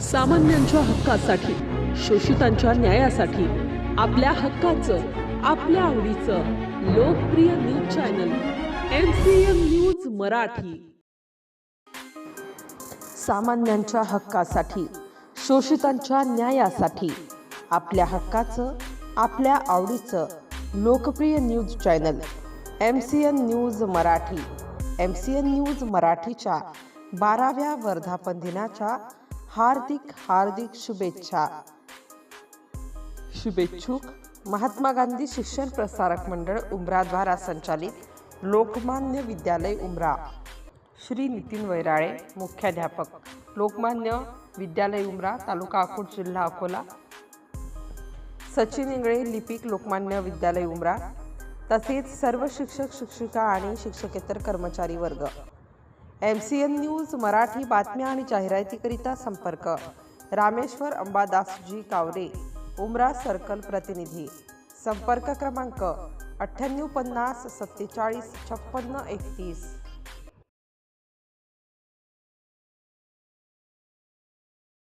सामान्यांच्या हक्कासाठी शोषितांच्या न्यायासाठी आपल्या हक्काचं आपल्या आवडीचं लोकप्रिय news channel M C M news Marathi. सामान्यांच्या हक्कासाठी शोषितांच्या न्यायासाठी आपल्या हक्काचं आपल्या आवडीचं लोकप्रिय news channel M C N news Marathi. M C N news मराठीच्या बाराव्या वर्धापन दिनाच्या हार्दिक हार्दिक शुभेच्छा. शुभेच्छुक महात्मा गांधी शिक्षण प्रसारक मंडळ उमराद्वारा संचालित लोकमान्य विद्यालय उमरा. श्री नितीन वैराळे मुख्याध्यापक. लोकमान्य विद्यालय उमरा तालुका अकोट जिल्हा अकोला. सचिन इंगळे लिपिक लोकमान्य विद्यालय उमरा. तसेच सर्व शिक्षक शिक्षिका आणि शिक्षकेतर कर्मचारी वर्ग. M C N news Marathi बातम्या आणि जाहिरातीकरिता संपर्क. रामेश्वर अंबादासजी कावरे उमरा सर्कल प्रतिनिधी. संपर्क क्रमांक अठ्ठ्याण्णव पन्नास सत्तेचाळीस छप्पन्न एकतीस.